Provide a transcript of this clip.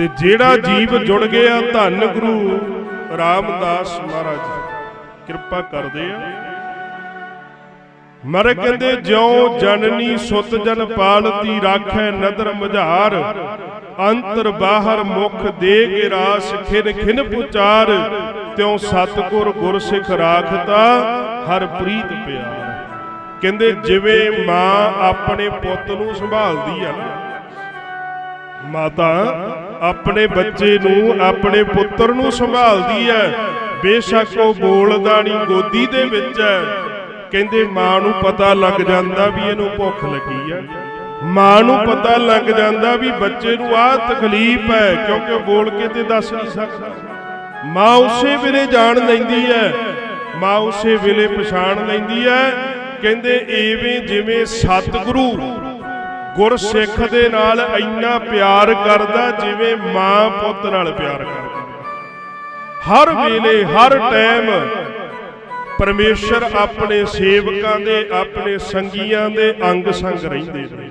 ਤੇ ਜਿਹੜਾ ਜੀਵ ਜੁੜ ਗਿਆ ਧੰਨ ਗੁਰੂ ਰਾਮਦਾਸ ਮਹਾਰਾਜ ਕਿਰਪਾ ਕਰਦੇ ਆ। ਮਰ ਕਹਿੰਦੇ, ਜਿਉ ਜਨਨੀ ਸੁਤ ਜਨ ਪਾਲਤੀ ਰਾਖੈ ਨਦਰ ਮਝਾਰ, ਅੰਤਰ ਬਾਹਰ ਮੁਖ ਦੇ ਕੇ ਰਾਸ ਖਿਨ ਖਿਨ ਪੁਚਾਰ, ਤਿਉ ਸਤਗੁਰ ਗੁਰ ਸਿਖ ਰਾਖਤਾ ਹਰ ਪ੍ਰੀਤ ਪਿਆਰ। ਕਹਿੰਦੇ, ਜਿਵੇਂ ਮਾਂ ਆਪਣੇ ਪੁੱਤ ਨੂੰ ਸੰਭਾਲਦੀ ਆ ਨਾ ਮਾਤਾ, ਆਪਣੇ ਬੱਚੇ ਨੂੰ, ਆਪਣੇ ਪੁੱਤਰ ਨੂੰ ਸੰਭਾਲਦੀ ਹੈ ਬੇਸ਼ੱਕ ਉਹ ਬੋਲਦਾ ਨਹੀਂ ਗੋਦੀ ਦੇ ਵਿੱਚ ਹੈ ਕਹਿੰਦੇ, ਮਾਂ ਨੂੰ ਪਤਾ ਲੱਗ ਜਾਂਦਾ ਵੀ ਇਹਨੂੰ ਭੁੱਖ ਲੱਗੀ ਹੈ ਮਾਂ ਨੂੰ ਪਤਾ ਲੱਗ ਜਾਂਦਾ ਵੀ ਬੱਚੇ ਨੂੰ ਆਹ ਤਕਲੀਫ ਹੈ ਕਿਉਂਕਿ ਉਹ ਬੋਲ ਕੇ ਤੇ ਦੱਸ ਨਹੀਂ ਸਕਦਾ। ਮਾਂ ਉਸੇ ਵੇਲੇ ਜਾਣ ਲੈਂਦੀ ਹੈ ਮਾਂ ਉਸੇ ਵੇਲੇ ਪਛਾਣ ਲੈਂਦੀ ਹੈ ਕਹਿੰਦੇ ਐਵੇਂ ਜਿਵੇਂ ਸਤਿਗੁਰੂ ਗੁਰਸਿੱਖ ਦੇ ਨਾਲ ਇੰਨਾ ਪਿਆਰ ਕਰਦਾ ਜਿਵੇਂ ਮਾਂ ਪੁੱਤ ਨਾਲ ਪਿਆਰ ਕਰਦਾ। ਹਰ ਵੇਲੇ, ਹਰ ਟਾਈਮ ਪਰਮੇਸ਼ਰ ਆਪਣੇ ਸੇਵਕਾਂ ਦੇ, ਆਪਣੇ ਸੰਗੀਆਂ ਦੇ ਅੰਗ ਸੰਗ ਰਹਿੰਦੇ ਨੇ।